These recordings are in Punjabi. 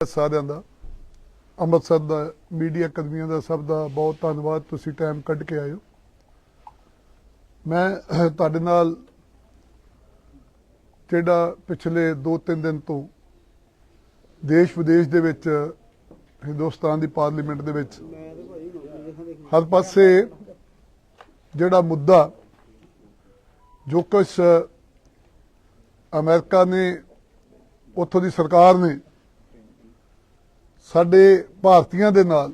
ਸਾਰਿਆਂ ਦਾ ਅੰਮ੍ਰਿਤਸਰ ਦਾ, ਮੀਡੀਆ ਕਰਮੀਆਂ ਦਾ ਸਭ ਦਾ ਬਹੁਤ ਧੰਨਵਾਦ, ਤੁਸੀਂ ਟਾਈਮ ਕੱਢ ਕੇ ਆਇਓ ਮੈਂ ਤੁਹਾਡੇ ਨਾਲ ਜਿਹੜਾ ਪਿਛਲੇ 2-3 ਦਿਨ ਤੋਂ ਦੇਸ਼ ਵਿਦੇਸ਼ ਦੇ ਵਿੱਚ, ਹਿੰਦੁਸਤਾਨ ਦੀ ਪਾਰਲੀਮੈਂਟ ਦੇ ਵਿੱਚ, ਹਰ ਪਾਸੇ ਜਿਹੜਾ ਮੁੱਦਾ ਜੋ ਕੁਛ ਅਮਰੀਕਾ ਨੇ, ਉੱਥੋਂ ਦੀ ਸਰਕਾਰ ਨੇ ਸਾਡੇ ਭਾਰਤੀਆਂ ਦੇ ਨਾਲ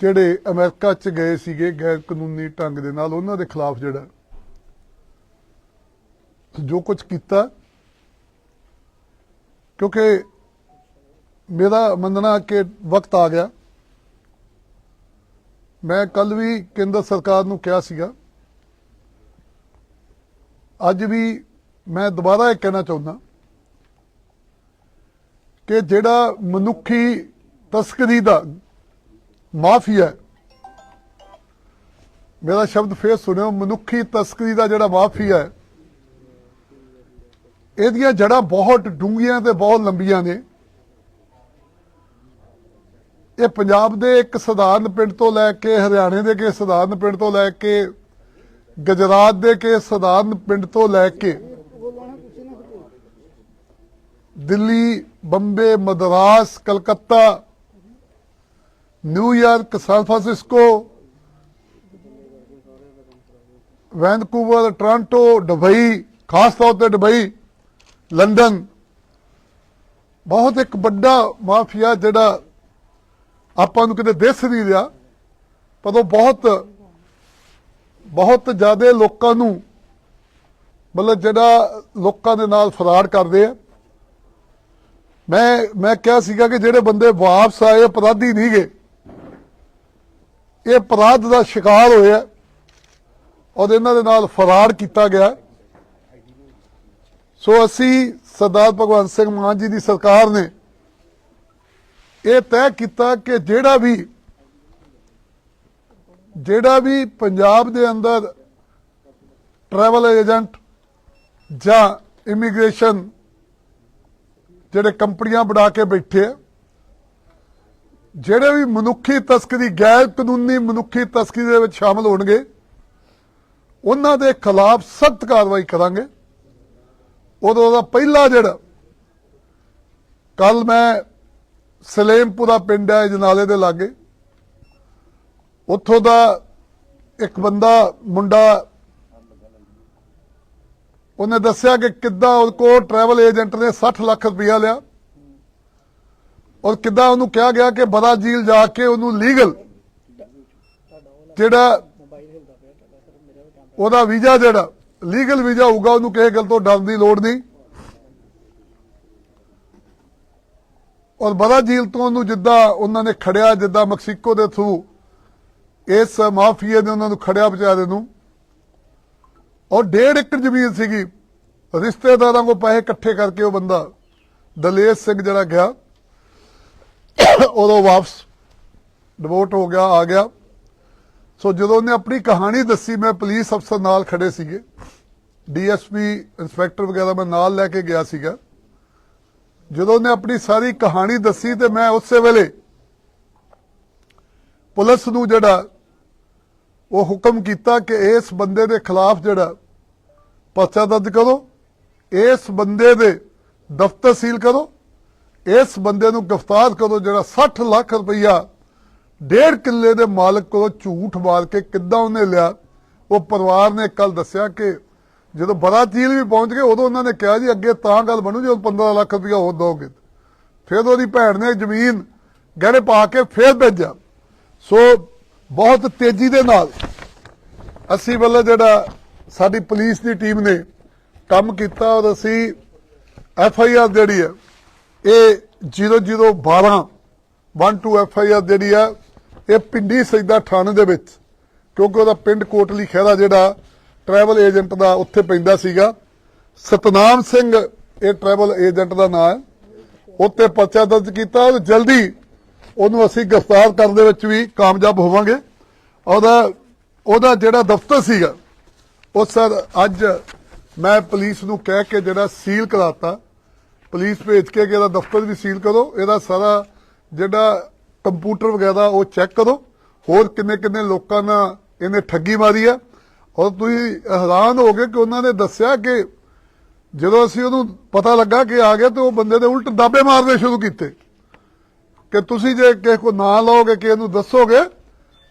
ਜਿਹੜੇ ਅਮਰੀਕਾ ਚ ਗਏ ਸੀਗੇ ਗੈਰ ਕਾਨੂੰਨੀ ਢੰਗ ਦੇ ਨਾਲ, ਉਹਨਾਂ ਦੇ ਖਿਲਾਫ ਜਿਹੜਾ ਜੋ ਕੁਝ ਕੀਤਾ, ਕਿਉਂਕਿ ਮੇਰਾ ਮੰਨਣਾ ਕਿ ਵਕਤ ਆ ਗਿਆ। ਮੈਂ ਕੱਲ ਵੀ ਕੇਂਦਰ ਸਰਕਾਰ ਨੂੰ ਕਿਹਾ ਸੀਗਾ। ਅੱਜ ਵੀ ਮੈਂ ਦੁਬਾਰਾ ਇਹ ਕਹਿਣਾ ਚਾਹੁੰਦਾ ਕਿ ਜਿਹੜਾ ਮਨੁੱਖੀ ਤਸਕਰੀ ਦਾ ਮਾਫੀਆ ਹੈ, ਮੇਰਾ ਸ਼ਬਦ ਫੇਰ ਸੁਣਿਓ ਮਨੁੱਖੀ ਤਸਕਰੀ ਦਾ ਜਿਹੜਾ ਮਾਫੀਆ ਇਹਦੀਆਂ ਜੜਾਂ ਬਹੁਤ ਡੂੰਘੀਆਂ ਤੇ ਬਹੁਤ ਲੰਬੀਆਂ ਨੇ। ਇਹ ਪੰਜਾਬ ਦੇ ਇੱਕ ਸਧਾਰਨ ਪਿੰਡ ਤੋਂ ਲੈ ਕੇ ਹਰਿਆਣੇ ਦੇ ਕੇ ਸਧਾਰਨ ਪਿੰਡ ਤੋਂ ਲੈ ਕੇ ਗੁਜਰਾਤ ਦੇ ਕੇ ਸਧਾਰਨ ਪਿੰਡ ਤੋਂ ਲੈ ਕੇ Delhi, Bombay, Madras, Calcutta New York San Francisco, Vancouver, Toronto Dubai ਖਾਸ ਤੌਰ ਤੇ ਦੁਬਈ ਲੰਡਨ। ਬਹੁਤ ਇੱਕ ਵੱਡਾ ਮਾਫੀਆ ਜਿਹੜਾ ਆਪਾਂ ਨੂੰ ਕਿਤੇ ਦਿਸ ਨਹੀਂ ਰਿਹਾ, ਪਰ ਉਹ ਬਹੁਤ ਬਹੁਤ ਜ਼ਿਆਦਾ ਲੋਕਾਂ ਨੂੰ, ਮਤਲਬ ਜਿਹੜਾ ਲੋਕਾਂ ਦੇ ਨਾਲ ਫਰਾਡ ਕਰਦੇ ਆ। ਮੈਂ ਮੈਂ ਕਿਹਾ ਸੀਗਾ ਕਿ ਜਿਹੜੇ ਬੰਦੇ ਵਾਪਸ ਆਏ ਅਪਰਾਧੀ ਨਹੀਂ ਗਏ ਇਹ ਅਪਰਾਧ ਦਾ ਸ਼ਿਕਾਰ ਹੋਇਆ ਔਰ ਇਹਨਾਂ ਦੇ ਨਾਲ ਫਰਾਡ ਕੀਤਾ ਗਿਆ। ਸੋ ਅਸੀਂ ਸਰਦਾਰ ਭਗਵੰਤ ਸਿੰਘ ਮਾਨ ਜੀ ਦੀ ਸਰਕਾਰ ਨੇ ਇਹ ਤੈਅ ਕੀਤਾ ਕਿ ਜਿਹੜਾ ਵੀ ਜਿਹੜਾ ਵੀ ਪੰਜਾਬ ਦੇ ਅੰਦਰ ਟਰੈਵਲ ਏਜੰਟ ਜਾਂ ਇਮੀਗ੍ਰੇਸ਼ਨ ਜਿਹੜੇ ਕੰਪਨੀਆਂ ਬਣਾ ਕੇ ਬੈਠੇ ਆ, ਜਿਹੜੇ ਵੀ ਮਨੁੱਖੀ ਤਸਕਰੀ, ਗੈਰ ਕਾਨੂੰਨੀ ਮਨੁੱਖੀ ਤਸਕਰੀ ਦੇ ਵਿੱਚ ਸ਼ਾਮਲ ਹੋਣਗੇ, ਉਹਨਾਂ ਦੇ ਖਿਲਾਫ ਸਖਤ ਕਾਰਵਾਈ ਕਰਾਂਗੇ। ਉਦੋਂ ਦਾ ਪਹਿਲਾ ਜਿਹੜਾ ਕੱਲ ਮੈਂ ਸਲੇਮਪੁਰਾ ਪਿੰਡ ਹੈ, ਜਨਾਲੇ ਦੇ ਲਾਗੇ। ਉੱਥੋਂ ਦਾ ਇੱਕ ਬੰਦਾ, ਮੁੰਡਾ ਉਹਨੇ ਦੱਸਿਆ ਕਿ ਕਿੱਦਾਂ ਉਹ ਕੋ ਟਰੈਵਲ ਏਜੰਟ ਨੇ 60 ਲੱਖ ਰੁਪਇਆ ਲਿਆ। ਔਰ ਕਿੱਦਾਂ ਉਹਨੂੰ ਕਿਹਾ ਗਿਆ ਕਿ ਬਰਾਜ਼ੀਲ ਜਾ ਕੇ ਉਹਨੂੰ ਲੀਗਲ ਜਿਹੜਾ ਉਹਦਾ ਵੀਜ਼ਾ ਜਿਹੜਾ ਲੀਗਲ ਵੀਜ਼ਾ ਹੋਊਗਾ, ਉਹਨੂੰ ਕਿਸੇ ਗੱਲ ਤੋਂ ਡਰਨ ਦੀ ਲੋੜ ਨਹੀਂ। ਔਰ ਬਰਾਜ਼ੀਲ ਤੋਂ ਉਹਨੂੰ ਜਿੱਦਾਂ ਉਹਨਾਂ ਨੇ ਖੜਿਆ, ਜਿੱਦਾਂ ਮੈਕਸੀਕੋ ਦੇ ਥਰੂ ਇਸ ਮਾਫੀਏ ਨੇ ਉਹਨਾਂ ਨੂੰ ਖੜਿਆ ਵਿਚਾਰੇ ਨੂੰ। ਔਰ ਡੇਢ ਏਕੜ ਜ਼ਮੀਨ ਸੀਗੀ। ਰਿਸ਼ਤੇਦਾਰਾਂ ਕੋ ਪੈਸੇ ਇਕੱਠੇ ਕਰਕੇ ਉਹ ਬੰਦਾ ਦਲੇਰ ਸਿੰਘ ਜਿਹੜਾ ਗਿਆ ਉਦੋਂ ਵਾਪਸ ਡਿਵੋਟ ਹੋ ਗਿਆ, ਆ ਗਿਆ। ਸੋ ਜਦੋਂ ਉਹਨੇ ਆਪਣੀ ਕਹਾਣੀ ਦੱਸੀ, ਮੈਂ ਪੁਲਿਸ ਅਫਸਰ ਨਾਲ ਖੜੇ ਸੀਗੇ। ਡੀਐਸਪੀ ਇੰਸਪੈਕਟਰ ਵਗੈਰਾ ਮੈਂ ਨਾਲ ਲੈ ਕੇ ਗਿਆ ਸੀਗਾ। ਜਦੋਂ ਉਹਨੇ ਆਪਣੀ ਸਾਰੀ ਕਹਾਣੀ ਦੱਸੀ ਤੇ ਮੈਂ ਉਸੇ ਵੇਲੇ ਪੁਲਿਸ ਨੂੰ ਜਿਹੜਾ ਉਹ ਹੁਕਮ ਕੀਤਾ ਕਿ ਇਸ ਬੰਦੇ ਦੇ ਖਿਲਾਫ ਜਿਹੜਾ ਪਰਚਾ ਦਰਜ ਕਰੋ, ਇਸ ਬੰਦੇ ਦੇ ਦਫ਼ਤਰ ਸੀਲ ਕਰੋ, ਇਸ ਬੰਦੇ ਨੂੰ ਗ੍ਰਿਫਤਾਰ ਕਰੋ ਜਿਹੜਾ 60 ਲੱਖ ਰੁਪਈਆ ਡੇਢ ਕਿੱਲੇ ਦੇ ਮਾਲਕ ਕੋਲੋਂ ਝੂਠ ਮਾਰ ਕੇ ਕਿੱਦਾਂ ਉਹਨੇ ਲਿਆ, ਉਹ ਪਰਿਵਾਰ ਨੇ ਕੱਲ ਦੱਸਿਆ ਕਿ ਜਦੋਂ ਬਰਾਚੀਲ ਵੀ ਪਹੁੰਚ ਗਏ, ਉਦੋਂ ਉਹਨਾਂ ਨੇ ਕਿਹਾ ਜੀ ਅੱਗੇ ਤਾਂ ਗੱਲ ਬਣੂ ਜੇ 15 ਲੱਖ ਰੁਪਈਆ ਹੋਰ ਦੋਗੇ ਫਿਰ ਉਹਦੀ ਭੈਣ ਨੇ ਜ਼ਮੀਨ ਗਹਿਣੇ ਪਾ ਕੇ ਫੇਰ ਭੇਜਿਆ। ਸੋ ਬਹੁਤ ਤੇਜ਼ੀ ਦੇ ਨਾਲ ਅਸੀਂ ਵੱਲੋਂ ਜਿਹੜਾ ਸਾਡੀ ਪੁਲਿਸ ਦੀ ਟੀਮ ਨੇ ਕੰਮ ਕੀਤਾ, ਔਰ ਅਸੀਂ ਐਫ ਆਈ ਆਰ ਜਿਹੜੀ ਹੈ, ਇਹ 0012 12 ਐਫ ਆਈ ਆਰ ਜਿਹੜੀ ਆ ਇਹ ਪਿੰਡੀ ਸੈਦਾ ਥਾਣੇ ਦੇ ਵਿੱਚ, ਕਿਉਂਕਿ ਉਹਦਾ ਪਿੰਡ ਕੋਟਲੀ ਖਹਿਰਾ ਜਿਹੜਾ ਟਰੈਵਲ ਏਜੰਟ ਦਾ ਉੱਥੇ ਪੈਂਦਾ ਸੀਗਾ। ਸਤਨਾਮ ਸਿੰਘ, ਇਹ ਟਰੈਵਲ ਏਜੰਟ ਦਾ ਨਾਮ ਹੈ, ਉੱਤੇ ਪਰਚਾ ਦਰਜ ਕੀਤਾ, ਔਰ ਜਲਦੀ ਉਹਨੂੰ ਅਸੀਂ ਗ੍ਰਿਫਤਾਰ ਕਰਨ ਦੇ ਵਿੱਚ ਵੀ ਕਾਮਯਾਬ ਹੋਵਾਂਗੇ। ਉਹਦਾ ਉਹਦਾ ਜਿਹੜਾ ਦਫ਼ਤਰ ਸੀਗਾ, ਉਹ ਸਰ ਅੱਜ ਮੈਂ ਪੁਲਿਸ ਨੂੰ ਕਹਿ ਕੇ ਜਿਹੜਾ ਸੀਲ ਕਰਾਤਾ। ਪੁਲਿਸ ਭੇਜ ਕੇ ਕਿ ਇਹਦਾ ਦਫ਼ਤਰ ਵੀ ਸੀਲ ਕਰੋ, ਇਹਦਾ ਸਾਰਾ ਜਿਹੜਾ ਕੰਪਿਊਟਰ ਵਗੈਰਾ ਉਹ ਚੈੱਕ ਕਰੋ। ਹੋਰ ਕਿੰਨੇ ਕਿੰਨੇ ਲੋਕਾਂ ਨਾਲ ਇਹਨੇ ਠੱਗੀ ਮਾਰੀ ਆ। ਔਰ ਤੁਸੀਂ ਹੈਰਾਨ ਹੋ ਗਏ ਕਿ ਉਹਨਾਂ ਨੇ ਦੱਸਿਆ ਕਿ ਜਦੋਂ ਅਸੀਂ ਉਹਨੂੰ ਪਤਾ ਲੱਗਾ ਕਿ ਆ ਗਿਆ, ਤੇ ਉਹ ਬੰਦੇ ਦੇ ਉਲਟ ਦਾਬੇ ਮਾਰਨੇ ਸ਼ੁਰੂ ਕੀਤੇ। ਕਿ ਤੁਸੀਂ ਜੇ ਕਿਸੇ ਕੋ ਨਾਂ ਲਓਗੇ ਕਿ ਇਹਨੂੰ ਦੱਸੋਗੇ,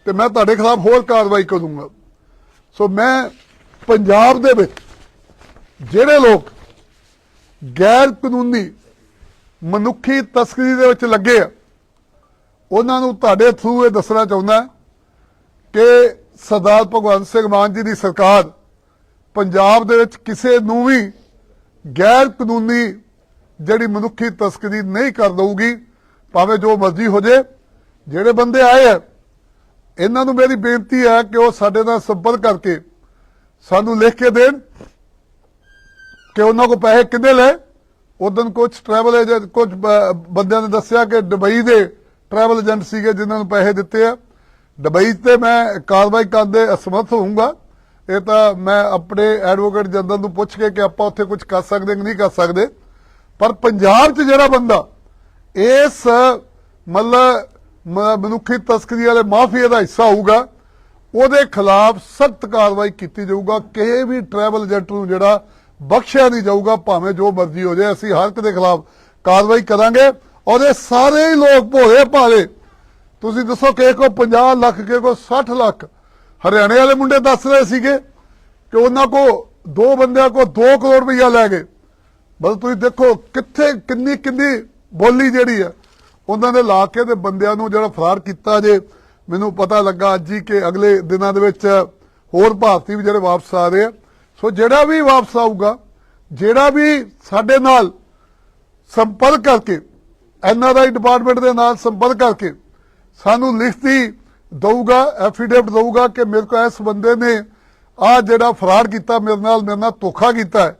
ਤੇ ਮੈਂ ਤੁਹਾਡੇ ਖਿਲਾਫ ਹੋਰ ਕਾਰਵਾਈ ਕਰੂੰਗਾ। ਸੋ ਮੈਂ ਪੰਜਾਬ ਦੇ ਵਿੱਚ ਜਿਹੜੇ ਲੋਕ ਗੈਰ ਕਾਨੂੰਨੀ ਮਨੁੱਖੀ ਤਸਕਰੀ ਦੇ ਵਿੱਚ ਲੱਗੇ ਆ, ਉਹਨਾਂ ਨੂੰ ਤੁਹਾਡੇ ਥਰੂ ਇਹ ਦੱਸਣਾ ਚਾਹੁੰਦਾ ਕਿ ਸਰਦਾਰ ਭਗਵੰਤ ਸਿੰਘ ਮਾਨ ਜੀ ਦੀ ਸਰਕਾਰ ਪੰਜਾਬ ਦੇ ਵਿੱਚ ਕਿਸੇ ਨੂੰ ਵੀ ਗੈਰ ਕਾਨੂੰਨੀ ਜਿਹੜੀ ਮਨੁੱਖੀ ਤਸਕਰੀ ਨਹੀਂ ਕਰ ਦਊਗੀ। ਭਾਵੇਂ ਜੋ ਮਰਜ਼ੀ ਹੋ ਜੇ, ਜਿਹੜੇ ਬੰਦੇ ਆਏ ਆ, ਇਹਨਾਂ ਨੂੰ ਮੇਰੀ ਬੇਨਤੀ ਹੈ ਕਿ ਉਹ ਸਾਡੇ ਨਾਲ ਸੰਪਰਕ ਕਰਕੇ ਸਾਨੂੰ ਲਿਖ ਕੇ ਦੇਣ ਕਿ ਉਹਨਾਂ ਕੋ ਪੈਸੇ ਕਿੰਨੇ ਲਏ। ਉਦੋਂ ਕੁਝ ਟਰੈਵਲ ਏਜੰਟ ਕੁਝ ਬੰਦਿਆਂ ਨੇ ਦੱਸਿਆ ਕਿ ਦੁਬਈ ਦੇ ਟਰੈਵਲ ਏਜੰਟ ਸੀਗੇ ਜਿਨ੍ਹਾਂ ਨੂੰ ਪੈਸੇ ਦਿੱਤੇ ਆ। ਦੁਬਈ ਤੇ ਮੈਂ ਕਾਰਵਾਈ ਕਰਨ ਦੇ ਅਸਮਰਥ ਹੋਊਂਗਾ। ਇਹ ਤਾਂ ਮੈਂ ਆਪਣੇ ਐਡਵੋਕੇਟ ਜਨਰਲ ਨੂੰ ਪੁੱਛ ਕੇ ਕਿ ਆਪਾਂ ਉੱਥੇ ਕੁਝ ਕਰ ਸਕਦੇ ਕਿ ਨਹੀਂ ਕਰ ਸਕਦੇ। ਪਰ ਪੰਜਾਬ 'ਚ ਜਿਹੜਾ ਬੰਦਾ ਇਸ ਮਤਲਬ ਮਨੁੱਖੀ ਤਸਕਰੀ ਵਾਲੇ ਮਾਫੀਆ ਦਾ ਹਿੱਸਾ ਹੋਊਗਾ। ਉਹਦੇ ਖਿਲਾਫ ਸਖਤ ਕਾਰਵਾਈ ਕੀਤੀ ਜਾਊਗਾ। ਕਿਸੇ ਵੀ ਟਰੈਵਲ ਏਜੰਟ ਨੂੰ ਜਿਹੜਾ ਬਖਸ਼ਿਆ ਨਹੀਂ ਜਾਊਗਾ, ਭਾਵੇਂ ਜੋ ਮਰਜ਼ੀ ਹੋ ਜਾਏ, ਅਸੀਂ ਹਰ ਇੱਕ ਦੇ ਖਿਲਾਫ ਕਾਰਵਾਈ ਕਰਾਂਗੇ। ਔਰ ਇਹ ਸਾਰੇ ਹੀ ਲੋਕ ਭੋਲੇ ਭਾਲੇ। ਤੁਸੀਂ ਦੱਸੋ ਕਿ ਕੋ 50 ਲੱਖ ਕੇ ਕੋ 60 ਲੱਖ। ਹਰਿਆਣੇ ਵਾਲੇ ਮੁੰਡੇ ਦੱਸ ਰਹੇ ਸੀਗੇ ਕਿ ਉਹਨਾਂ ਕੋ ਦੋ ਬੰਦਿਆਂ ਕੋ 2 ਕਰੋੜ ਰੁਪਈਆ ਲੈ ਗਏ। ਬਸ ਤੁਸੀਂ ਦੇਖੋ ਕਿੱਥੇ, ਕਿੰਨੀ ਕਿੰਨੀ ਬੋਲੀ ਜਿਹੜੀ ਆ, ਉਹਨਾਂ ਨੇ ਲਾ ਕੇ ਤੇ ਬੰਦਿਆਂ ਨੂੰ ਜਿਹੜਾ ਫਰਾਰ ਕੀਤਾ ਜੇ, ਮੈਨੂੰ ਪਤਾ ਲੱਗਾ ਅੱਜ ਹੀ ਕਿ ਅਗਲੇ ਦਿਨਾਂ ਦੇ ਵਿੱਚ ਹੋਰ ਭਾਰਤੀ ਵੀ ਜਿਹੜੇ ਵਾਪਸ ਆ ਰਹੇ ਆ। ਸੋ ਜਿਹੜਾ ਵੀ ਵਾਪਸ ਆਊਗਾ, ਜਿਹੜਾ ਵੀ ਸਾਡੇ ਨਾਲ ਸੰਪਰਕ ਕਰਕੇ ਐਨਆਰਆਈ ਡਿਪਾਰਟਮੈਂਟ ਦੇ ਨਾਲ ਸੰਪਰਕ ਕਰਕੇ ਸਾਨੂੰ ਲਿਖਤੀ ਦਊਗਾ, ਐਫੀਡੇਵਿਟ ਦਊਗਾ ਕਿ ਮੇਰੇ ਕੋਲ ਇਸ ਬੰਦੇ ਨੇ ਆ ਜਿਹੜਾ ਫਰਾਡ ਕੀਤਾ, ਮੇਰੇ ਨਾਲ ਮੇਰੇ ਨਾਲ ਧੋਖਾ ਕੀਤਾ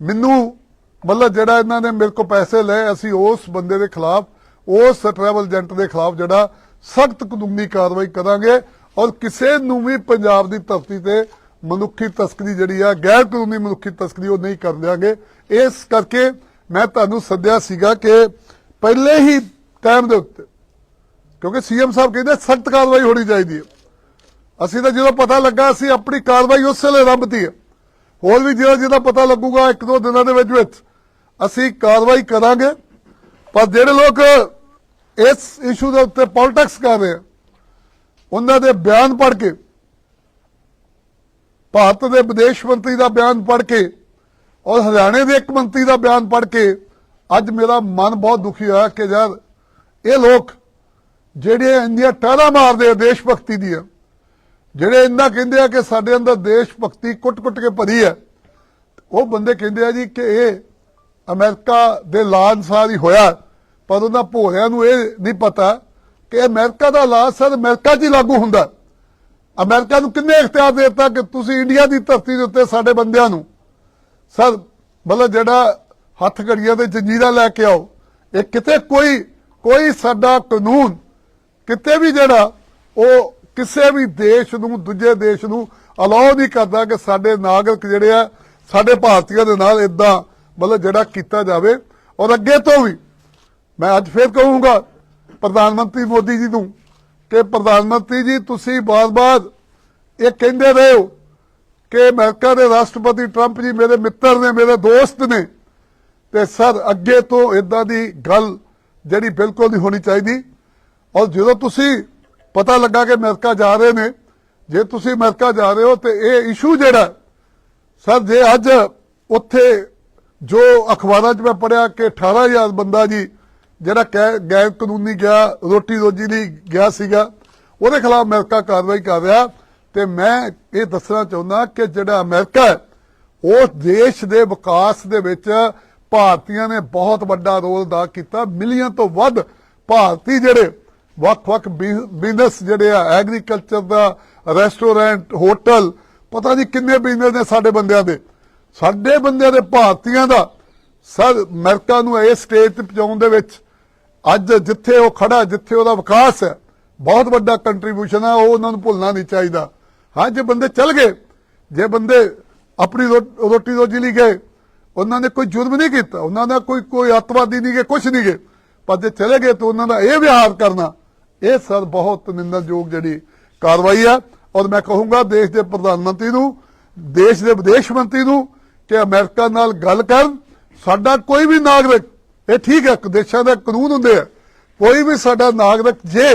ਮੈਨੂੰ ਮਤਲਬ ਜਿਹੜਾ ਇਹਨਾਂ ਨੇ ਮੇਰੇ ਕੋਲ ਪੈਸੇ ਲਏ, ਅਸੀਂ ਉਸ ਬੰਦੇ ਦੇ ਖਿਲਾਫ, ਉਸ ਟਰੈਵਲ ਏਜੰਟ ਦੇ ਖਿਲਾਫ ਜਿਹੜਾ ਸਖਤ ਕਾਨੂੰਨੀ ਕਾਰਵਾਈ ਕਰਾਂਗੇ ਔਰ ਕਿਸੇ ਨੂੰ ਵੀ ਪੰਜਾਬ ਦੀ ਧਰਤੀ ਤੇ ਮਨੁੱਖੀ ਤਸਕਰੀ ਜਿਹੜੀ ਆ, ਗੈਰ ਕਾਨੂੰਨੀ ਮਨੁੱਖੀ ਤਸਕਰੀ ਉਹ ਨਹੀਂ ਕਰ ਦਿਆਂਗੇ। ਇਸ ਕਰਕੇ ਮੈਂ ਤੁਹਾਨੂੰ ਸੱਦਿਆ ਸੀਗਾ ਕਿ ਪਹਿਲੇ ਹੀ ਟਾਈਮ ਦੇ ਉੱਤੇ, ਕਿਉਂਕਿ ਸੀਐਮ ਸਾਹਿਬ ਕਹਿੰਦੇ ਸਖਤ ਕਾਰਵਾਈ ਹੋਣੀ ਚਾਹੀਦੀ ਹੈ। ਅਸੀਂ ਤਾਂ ਜਦੋਂ ਪਤਾ ਲੱਗਾ, ਅਸੀਂ ਆਪਣੀ ਕਾਰਵਾਈ ਉਸ ਵੇਲੇ ਆਰੰਭਤੀ ਹੈ। ਹੋਰ ਵੀ ਜਿਹੜਾ ਜਿਹਦਾ ਪਤਾ ਲੱਗੂਗਾ ਇੱਕ ਦੋ ਦਿਨਾਂ ਦੇ ਵਿੱਚ ਵਿੱਚ ਅਸੀਂ ਕਾਰਵਾਈ ਕਰਾਂਗੇ, ਪਰ ਜਿਹੜੇ ਲੋਕ ਇਸ ਇਸ਼ੂ ਦੇ ਉੱਤੇ ਪੋਲਿਟਿਕਸ ਕਰ ਰਹੇ ਆ, ਉਹਨਾਂ ਦੇ ਬਿਆਨ ਪੜ੍ਹ ਕੇ, ਭਾਰਤ ਦੇ ਵਿਦੇਸ਼ ਮੰਤਰੀ ਦਾ ਬਿਆਨ ਪੜ੍ਹ ਕੇ ਔਰ ਹਰਿਆਣੇ ਦੇ ਇੱਕ ਮੰਤਰੀ ਦਾ ਬਿਆਨ ਪੜ੍ਹ ਕੇ ਅੱਜ ਮੇਰਾ ਮਨ ਬਹੁਤ ਦੁਖੀ ਹੋਇਆ ਕਿ ਯਾਰ ਇਹ ਲੋਕ ਜਿਹੜੇ ਇੰਡੀਆ ਟਾਰਾ ਮਾਰਦੇ ਆ ਦੇਸ਼ ਭਗਤੀ ਦੀਆਂ, ਜਿਹੜੇ ਇੰਨਾ ਕਹਿੰਦੇ ਆ ਕਿ ਸਾਡੇ ਅੰਦਰ ਦੇਸ਼ ਭਗਤੀ ਕੁੱਟ-ਕੁੱਟ ਕੇ ਭਰੀ ਹੈ ਉਹ ਬੰਦੇ ਕਹਿੰਦੇ ਆ ਜੀ ਕਿ ਇਹ ਅਮਰੀਕਾ ਦੇ ਲਾ ਅਨੁਸਾਰ ਹੀ ਹੋਇਆ। ਪਰ ਉਹਨਾਂ ਭੋਲਿਆਂ ਨੂੰ ਇਹ ਨਹੀਂ ਪਤਾ ਕਿ ਅਮਰੀਕਾ ਦਾ ਲਾ ਸਰ ਅਮਰੀਕਾ 'ਚ ਹੀ ਲਾਗੂ ਹੁੰਦਾ। ਅਮਰੀਕਾ ਨੂੰ ਕਿੰਨੇ ਇਖਤਿਆਰ ਦੇ ਦਿੱਤਾ ਕਿ ਤੁਸੀਂ ਇੰਡੀਆ ਦੀ ਧਰਤੀ ਦੇ ਉੱਤੇ ਸਾਡੇ ਬੰਦਿਆਂ ਨੂੰ ਸਰ, ਮਤਲਬ ਜਿਹੜਾ ਹੱਥ ਘੜੀਆਂ ਤੇ ਜੰਜੀਰਾ ਲੈ ਕੇ ਆਓ, ਇਹ ਕਿਤੇ ਕੋਈ ਕੋਈ ਸਾਡਾ ਕਾਨੂੰਨ, ਕਿਤੇ ਵੀ ਜਿਹੜਾ ਉਹ ਕਿਸੇ ਵੀ ਦੇਸ਼ ਨੂੰ, ਦੂਜੇ ਦੇਸ਼ ਨੂੰ ਅਲਾਉ ਨਹੀਂ ਕਰਦਾ ਕਿ ਸਾਡੇ ਨਾਗਰਿਕ ਜਿਹੜੇ ਆ, ਸਾਡੇ ਭਾਰਤੀਆਂ ਦੇ ਨਾਲ ਇਦਾਂ ਮਤਲਬ ਜਿਹੜਾ ਕੀਤਾ ਜਾਵੇ ਔਰ ਅੱਗੇ ਤੋਂ ਵੀ ਮੈਂ ਅੱਜ ਫੇਰ ਕਹੂੰਗਾ ਪ੍ਰਧਾਨ ਮੰਤਰੀ ਮੋਦੀ ਜੀ ਨੂੰ ਕਿ ਪ੍ਰਧਾਨ ਮੰਤਰੀ ਜੀ, ਤੁਸੀਂ ਬਾਰ-ਬਾਰ ਇਹ ਕਹਿੰਦੇ ਰਹੇ ਹੋ ਕਿ ਅਮਰੀਕਾ ਦੇ ਰਾਸ਼ਟਰਪਤੀ ਟਰੰਪ ਜੀ ਮੇਰੇ ਮਿੱਤਰ ਨੇ, ਮੇਰੇ ਦੋਸਤ ਨੇ ਤੇ ਸਰ ਅੱਗੇ ਤੋਂ ਇਦਾਂ ਦੀ ਗੱਲ ਜਿਹੜੀ ਬਿਲਕੁਲ ਨਹੀਂ ਹੋਣੀ ਚਾਹੀਦੀ। ਔਰ ਜਦੋਂ ਤੁਸੀਂ ਪਤਾ ਲੱਗਾ ਕਿ ਅਮਰੀਕਾ ਜਾ ਰਹੇ ਨੇ, ਜੇ ਤੁਸੀਂ ਅਮਰੀਕਾ ਜਾ ਰਹੇ ਹੋ ਤੇ ਇਹ ਇਸ਼ੂ ਜਿਹੜਾ, ਸਰ ਜੇ ਅੱਜ ਉੱਥੇ ਜੋ ਅਖਬਾਰਾਂ 'ਚ ਮੈਂ ਪੜਿਆ ਕਿ 18000 ਬੰਦਾ ਜੀ ਜਿਹੜਾ ਕਹਿ- ਗੈਰ ਕਾਨੂੰਨੀ ਗਿਆ, ਰੋਟੀ ਰੋਜੀ ਲਈ ਗਿਆ ਸੀਗਾ, ਉਹਦੇ ਖਿਲਾਫ ਅਮਰੀਕਾ ਕਾਰਵਾਈ ਕਰ ਰਿਹਾ। ਤੇ ਮੈਂ ਇਹ ਦੱਸਣਾ ਚਾਹੁੰਦਾ ਕਿ ਜਿਹੜਾ ਅਮਰੀਕਾ ਹੈ ਉਸ ਦੇਸ਼ ਦੇ ਵਿਕਾਸ ਦੇ ਵਿੱਚ ਭਾਰਤੀਆਂ ਨੇ ਬਹੁਤ ਵੱਡਾ ਰੋਲ ਅਦਾ ਕੀਤਾ। ਮਿਲੀਅਨ ਤੋਂ ਵੱਧ ਭਾਰਤੀ ਜਿਹੜੇ ਵੱਖ-ਵੱਖ ਬਿਜ਼ਨਸ ਜਿਹੜੇ ਆ, ਐਗਰੀਕਲਚਰ ਦਾ, ਰੈਸਟੋਰੈਂਟ, ਹੋਟਲ, ਪਤਾ ਨਹੀਂ ਕਿੰਨੇ ਬਿਜ਼ਨਸ ਨੇ ਸਾਡੇ ਬੰਦਿਆਂ ਦੇ। ਸਾਡੇ ਬੰਦਿਆਂ ਦੇ ਭਾਰਤੀਆਂ ਦਾ ਸਰ ਅਮਰੀਕਾ ਨੂੰ ਇਸ ਸਟੇਜ ਤੇ ਪਹੁੰਚਾਉਣ ਦੇ ਵਿੱਚ ਅੱਜ ਜਿੱਥੇ ਉਹ ਖੜਾ, ਜਿੱਥੇ ਉਹਦਾ ਵਿਕਾਸ ਹੈ, ਬਹੁਤ ਵੱਡਾ ਕੰਟਰੀਬਿਊਸ਼ਨ ਹੈ ਉਹ ਉਹਨਾਂ ਨੂੰ ਭੁੱਲਣਾ ਨਹੀਂ ਚਾਹੀਦਾ। ਹਾਂ, ਜੇ ਬੰਦੇ ਚੱਲ ਗਏ, ਜੇ ਬੰਦੇ ਆਪਣੀ ਰੋ- ਰੋਟੀ ਰੋਜੀ ਲਈ ਗਏ, ਉਹਨਾਂ ਨੇ ਕੋਈ ਜੁਰਮ ਨਹੀਂ ਕੀਤਾ, ਉਹਨਾਂ ਦਾ ਕੋਈ ਕੋਈ ਅੱਤਵਾਦੀ ਨਹੀਂ ਗਏ ਕੁਝ ਨਹੀਂ ਗਏ। ਪਰ ਜੇ ਚਲੇ ਗਏ ਤਾਂ ਉਹਨਾਂ ਦਾ ਇਹ ਵਿਹਾਰ ਕਰਨਾ, ਇਹ ਸਰ ਬਹੁਤ ਨਿੰਦਣਯੋਗ ਜਿਹੜੀ ਕਾਰਵਾਈ ਆ। ਔਰ ਮੈਂ ਕਹੂੰਗਾ ਦੇਸ਼ ਦੇ ਪ੍ਰਧਾਨ ਮੰਤਰੀ ਨੂੰ, ਦੇਸ਼ ਦੇ ਵਿਦੇਸ਼ ਮੰਤਰੀ ਨੂੰ ਕਿ ਅਮਰੀਕਾ ਨਾਲ ਗੱਲ ਕਰਨ ਸਾਡਾ ਕੋਈ ਵੀ ਨਾਗਰਿਕ ਇਹ ਠੀਕ ਹੈ ਦੇਸ਼ਾਂ ਦੇ ਕਾਨੂੰਨ ਹੁੰਦੇ ਆ ਕੋਈ ਵੀ ਸਾਡਾ ਨਾਗਰਿਕ ਜੇ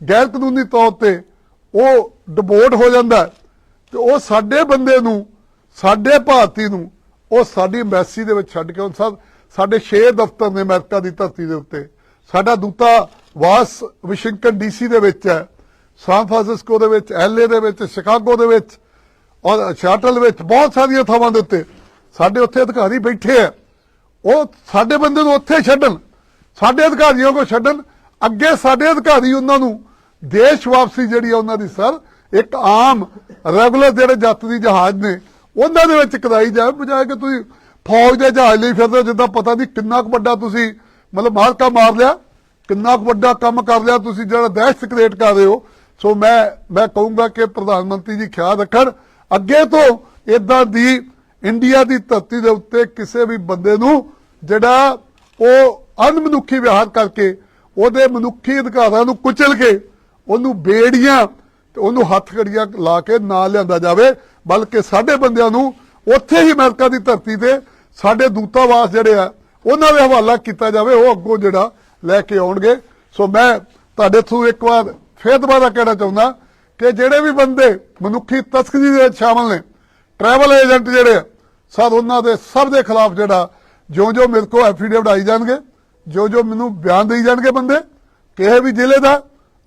ਗੈਰ ਕਾਨੂੰਨੀ ਤੌਰ ਤੇ ਉਹ ਡਿਪੋਰਟ ਹੋ ਜਾਂਦਾ ਹੈ, ਤੇ ਉਹ ਸਾਡੇ ਬੰਦੇ ਨੂੰ ਸਾਡੇ ਭਾਰਤੀ ਨੂੰ ਉਹ ਸਾਡੀ ਐਮਬੈਸੀ ਦੇ ਵਿੱਚ ਛੱਡ ਕੇ ਉਹ ਸਭ ਸਾਡੇ ਛੇ ਦਫ਼ਤਰ ਨੇ ਅਮਰੀਕਾ ਦੀ ਧਰਤੀ ਦੇ ਉੱਤੇ। ਸਾਡਾ ਦੂਤਾ ਵਾਸ ਵਾਸ਼ਿੰਗਟਨ ਡੀਸੀ ਦੇ ਵਿੱਚ ਹੈ ਸਾਨ ਫਰਾਂਸਿਸਕੋ ਦੇ ਵਿੱਚ ਐਲਏ ਦੇ ਵਿੱਚ ਸ਼ਿਕਾਗੋ ਦੇ ਵਿੱਚ ਔਰ ਸ਼ਾਟਲ ਵਿੱਚ ਬਹੁਤ ਸਾਰੀਆਂ ਥਾਵਾਂ ਦੇ ਉੱਤੇ। ਸਾਡੇ ਉੱਥੇ ਅਧਿਕਾਰੀ ਬੈਠੇ ਆ। ਉਹ ਸਾਡੇ ਬੰਦੇ ਨੂੰ ਉੱਥੇ ਛੱਡਣ। ਸਾਡੇ ਅਧਿਕਾਰੀਆਂ ਕੋ ਛੱਡਣ। ਅੱਗੇ ਸਾਡੇ ਅਧਿਕਾਰੀ ਉਹਨਾਂ ਨੂੰ ਦੇਸ਼ ਵਾਪਸੀ ਜਿਹੜੀ ਆ ਉਹਨਾਂ ਦੀ ਸਰ ਇੱਕ ਆਮ ਰੈਗੂਲਰ ਜਿਹੜੇ ਯਾਤਰੀ ਜਹਾਜ਼ ਨੇ ਉਹਨਾਂ ਦੇ ਵਿੱਚ ਕਰਾਈ ਜਾਵੇ। ਬਜਾਏ ਕਿ ਤੁਸੀਂ ਫੌਜ ਦੇ ਜਹਾਜ਼ ਲਈ ਫਿਰਦੇ ਹੋ, ਜਿੱਦਾਂ ਪਤਾ ਨਹੀਂ ਕਿੰਨਾ ਕੁ ਵੱਡਾ ਤੁਸੀਂ ਮਤਲਬ ਮਾਰਕਾ ਮਾਰ ਲਿਆ ਕਿੰਨਾ ਕੁ ਵੱਡਾ ਕੰਮ ਕਰ ਲਿਆ ਤੁਸੀਂ ਜਿਹੜਾ ਦਹਿਸ਼ਤ ਕ੍ਰੀਏਟ ਕਰ ਰਹੇ ਹੋ। ਸੋ ਮੈਂ ਮੈਂ ਕਹੂੰਗਾ ਕਿ ਪ੍ਰਧਾਨ ਮੰਤਰੀ ਜੀ ਖਿਆਲ ਰੱਖਣ। ਅੱਗੇ ਤੋਂ ਇਦਾਂ ਦੀ ਇੰਡੀਆ ਦੀ ਧਰਤੀ ਦੇ ਉੱਤੇ ਕਿਸੇ ਵੀ ਬੰਦੇ ਨੂੰ ਜਿਹੜਾ ਉਹ ਅਨਮਨੁੱਖੀ ਵਿਹਾਰ ਕਰਕੇ ਉਹਦੇ ਮਨੁੱਖੀ ਅਧਿਕਾਰਾਂ ਨੂੰ ਕੁਚਲ ਕੇ ਉਹਨੂੰ ਬੇੜੀਆਂ ਤੇ ਉਹਨੂੰ ਹੱਥ ਘੜੀਆਂ ਲਾ ਕੇ ਨਾ ਲਿਆਂਦਾ ਜਾਵੇ, ਬਲਕਿ ਸਾਡੇ ਬੰਦਿਆਂ ਨੂੰ ਉੱਥੇ ਹੀ ਅਮਰੀਕਾ ਦੀ ਧਰਤੀ ਤੇ ਸਾਡੇ ਦੂਤਾਵਾਸ ਜਿਹੜੇ ਆ, ਉਹਨਾਂ ਦੇ ਹਵਾਲਾ ਕੀਤਾ ਜਾਵੇ, ਉਹ ਅੱਗੋਂ ਜਿਹੜਾ ਲੈ ਕੇ ਆਉਣਗੇ। ਸੋ ਮੈਂ ਤੁਹਾਡੇ ਥਰੂ ਇੱਕ ਵਾਰ ਫੇਰ ਦੁਬਾਰਾ ਕਹਿਣਾ ਚਾਹੁੰਦਾ ਕਿ ਜਿਹੜੇ ਵੀ ਬੰਦੇ ਮਨੁੱਖੀ ਤਸਕਰੀ ਦੇ ਵਿੱਚ ਸ਼ਾਮਲ ਨੇ ਟਰੈਵਲ ਏਜੰਟ ਜਿਹੜੇ ਸਰ ਉਹਨਾਂ ਦੇ ਸਭ ਦੇ ਖਿਲਾਫ ਜਿਹੜਾ ਜੋ ਜੋ ਮੇਰੇ ਕੋਲ ਐਫੀਡੇਵਿਟ ਆਈ ਜਾਣਗੇ ਜੋ ਜੋ ਮੈਨੂੰ ਬਿਆਨ ਦੇਈ ਜਾਣਗੇ ਬੰਦੇ ਕਿਸੇ ਵੀ ਜ਼ਿਲ੍ਹੇ ਦਾ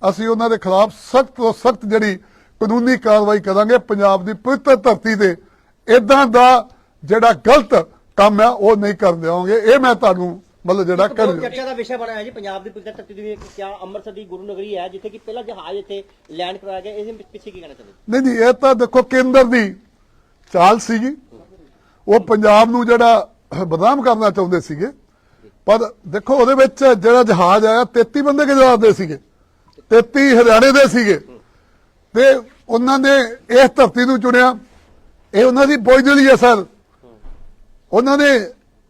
ਅਸੀਂ ਉਹਨਾਂ ਦੇ ਖਿਲਾਫ ਸਖਤ ਤੋਂ ਸਖਤ ਜਿਹੜੀ ਕਾਨੂੰਨੀ ਕਾਰਵਾਈ ਕਰਾਂਗੇ ਪੰਜਾਬ ਦੀ ਪਵਿੱਤਰ ਧਰਤੀ ਤੇ ਇਦਾਂ ਦਾ ਜਿਹੜਾ ਗਲਤ ਕੰਮ ਹੈ ਉਹ ਨਹੀਂ ਕਰਨ ਦੇਵਾਂਗੇ ਇਹ ਮੈਂ ਤੁਹਾਨੂੰ ਮਤਲਬ ਜਿਹੜਾ ਕਰ ਚਰਚਾ ਦਾ ਵਿਸ਼ਾ ਬਣਿਆ ਹੈ ਜੀ ਪੰਜਾਬ ਦੀ ਪਵਿੱਤਰ ਧਰਤੀ ਦੀ ਕਿ ਕਿਆ ਅੰਮ੍ਰਿਤਸਰ ਦੀ ਗੁਰੂ ਨਗਰੀ ਹੈ ਜਿੱਥੇ ਕਿ ਪਹਿਲਾ ਜਹਾਜ਼ ਇੱਥੇ ਲੈਂਡ ਕਰਾਇਆ ਗਿਆ ਇਹਦੇ ਪਿੱਛੇ ਕੀ ਕਹਿਣਾ ਚਾਹੁੰਦੇ ਨਹੀਂ ਨਹੀਂ ਇਹ ਤਾਂ ਦੇਖੋ ਕੇਂਦਰ ਦੀ ਚਾਲ ਸੀਗੀ। ਉਹ ਪੰਜਾਬ ਨੂੰ ਜਿਹੜਾ ਬਦਨਾਮ ਕਰਨਾ ਚਾਹੁੰਦੇ ਸੀਗੇ। ਪਰ ਦੇਖੋ, ਉਹਦੇ ਵਿੱਚ ਜਿਹੜਾ ਜਹਾਜ਼ ਆਇਆ 33 ਬੰਦੇ ਗੁਜਰਾਤ ਦੇ ਸੀਗੇ। 33 ਹਰਿਆਣੇ ਦੇ ਸੀਗੇ। ਤੇ ਉਹਨਾਂ ਨੇ ਇਸ ਧਰਤੀ ਨੂੰ ਚੁਣਿਆ। ਇਹ ਉਹਨਾਂ ਦੀ ਬੋਝਲੀ ਹੈ ਸਰ, ਉਹਨਾਂ ਨੇ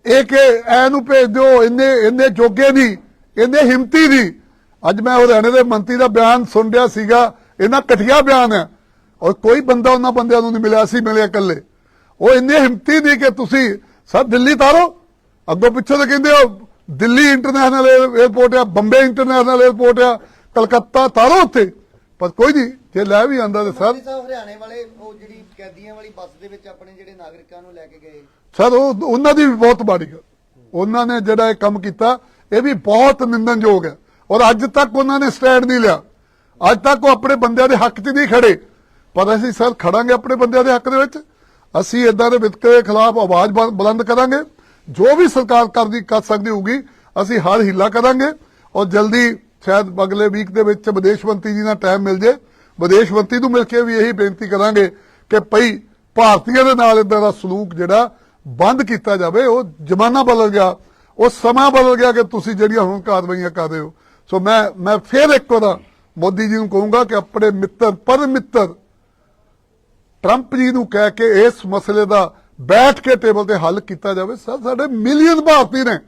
ਇਹ ਕਿ ਐ ਨੂੰ ਭੇਜ ਦਿਓ, ਇੰਨੇ ਇੰਨੇ ਜੋਗੇ ਨਹੀਂ, ਇੰਨੇ ਹਿੰਮਤੀ ਨਹੀਂ। ਅੱਜ ਮੈਂ ਹਰਿਆਣੇ ਦੇ ਮੰਤਰੀ ਦਾ ਬਿਆਨ ਸੁਣ ਰਿਹਾ ਸੀਗਾ। ਇਹਨਾਂ ਘਟੀਆ ਬਿਆਨ ਹੈ। ਔਰ ਕੋਈ ਬੰਦਾ ਉਹਨਾਂ ਬੰਦਿਆਂ ਨੂੰ ਨਹੀਂ ਮਿਲਿਆ ਸੀ ਮਿਲਿਆ ਇਕੱਲੇ। ਉਹ ਇੰਨੇ ਹਿੰਮਤੀ ਨਹੀਂ ਕਿ ਤੁਸੀਂ ਸਭ ਦਿੱਲੀ ਤਾਰੋ। ਅੱਗੋਂ ਪਿੱਛੋਂ ਤਾਂ ਕਹਿੰਦੇ ਹੋ ਦਿੱਲੀ ਇੰਟਰਨੈਸ਼ਨਲ 에ਅਰਪੋਰਟ ਆ ਬੰਬੇ ਇੰਟਰਨੈਸ਼ਨਲ 에ਅਰਪੋਰਟ ਆ ਕਲਕੱਤਾ ਤਾਰੋ ਉੱਥੇ। ਪਰ ਕੋਈ ਨਹੀਂ ਜੇ ਲੈ ਵੀ ਆਂਦਾ ਤੇ ਸਰ ਹਰਿਆਣੇ ਵਾਲੇ ਉਹ ਜਿਹੜੀ ਕੈਦੀਆਂ ਵਾਲੀ ਬੱਸ ਦੇ ਵਿੱਚ ਆਪਣੇ ਜਿਹੜੇ ਨਾਗਰਿਕਾਂ ਨੂੰ ਲੈ ਕੇ ਗਏ। ਸਰ ਉਹ ਉਹਨਾਂ ਦੀ ਵੀ ਬਹੁਤ ਮਾੜੀ ਗੱਲ। ਉਹਨਾਂ ਨੇ ਜਿਹੜਾ ਇਹ ਕੰਮ ਕੀਤਾ ਇਹ ਵੀ ਬਹੁਤ ਨਿੰਦਨਯੋਗ ਹੈ। ਔਰ ਅੱਜ ਤੱਕ ਉਹਨਾਂ ਨੇ ਸਟੈਂਡ ਨਹੀਂ ਲਿਆ। ਅੱਜ ਤੱਕ ਉਹ ਆਪਣੇ ਬੰਦਿਆਂ ਦੇ ਹੱਕ 'ਚ ਨਹੀਂ ਖੜੇ। ਪਰ ਅਸੀਂ ਸਰ ਖੜਾਂਗੇ ਆਪਣੇ ਬੰਦਿਆਂ ਦੇ ਹੱਕ ਦੇ ਵਿੱਚ। ਅਸੀਂ ਇਦਾਂ ਦੇ ਵਿਤਕਰੇ ਖਿਲਾਫ ਆਵਾਜ਼ ਬੁਲ- ਬੁਲੰਦ ਕਰਾਂਗੇ। ਜੋ ਵੀ ਸਰਕਾਰ ਕਰਦੀ, ਕਰ ਸਕਦੀ ਹੋਊਗੀ, ਅਸੀਂ ਹਰ ਹਿੱਲਾ ਕਰਾਂਗੇ। ਔਰ ਜਲਦੀ ਸ਼ਾਇਦ ਅਗਲੇ ਵੀਕ ਦੇ ਵਿੱਚ ਵਿਦੇਸ਼ ਮੰਤਰੀ ਜੀ ਨਾਲ ਟਾਈਮ ਮਿਲ ਜੇ। ਵਿਦੇਸ਼ ਮੰਤਰੀ ਨੂੰ ਮਿਲ ਕੇ ਵੀ ਇਹੀ ਬੇਨਤੀ ਕਰਾਂਗੇ ਕਿ ਭਈ ਭਾਰਤੀਆਂ ਦੇ ਨਾਲ ਇਦਾਂ ਦਾ ਸਲੂਕ ਜਿਹੜਾ ਬੰਦ ਕੀਤਾ ਜਾਵੇ, ਉਹ ਜ਼ਮਾਨਾ ਬਦਲ ਗਿਆ। ਉਹ ਸਮਾਂ ਬਦਲ ਗਿਆ ਕਿ ਤੁਸੀਂ ਜਿਹੜੀਆਂ ਹੁਣ ਕਾਰਵਾਈਆਂ ਕਰ ਰਹੇ ਹੋ। ਸੋ ਮੈਂ ਮੈਂ ਫੇਰ ਇੱਕ ਵਾਰ ਮੋਦੀ ਜੀ ਨੂੰ ਕਹੂੰਗਾ ਕਿ ਆਪਣੇ ਮਿੱਤਰ ਪਰ ਮਿੱਤਰ ਟਰੰਪ ਜੀ ਨੂੰ ਕਹਿ ਕੇ ਇਸ ਮਸਲੇ ਦਾ ਬੈਠ ਕੇ ਟੇਬਲ ਤੇ ਹੱਲ ਕੀਤਾ ਜਾਵੇ, ਸਰ, ਸਾਡੇ ਮਿਲੀਅਨ ਭਾਰਤੀ ਨੇ,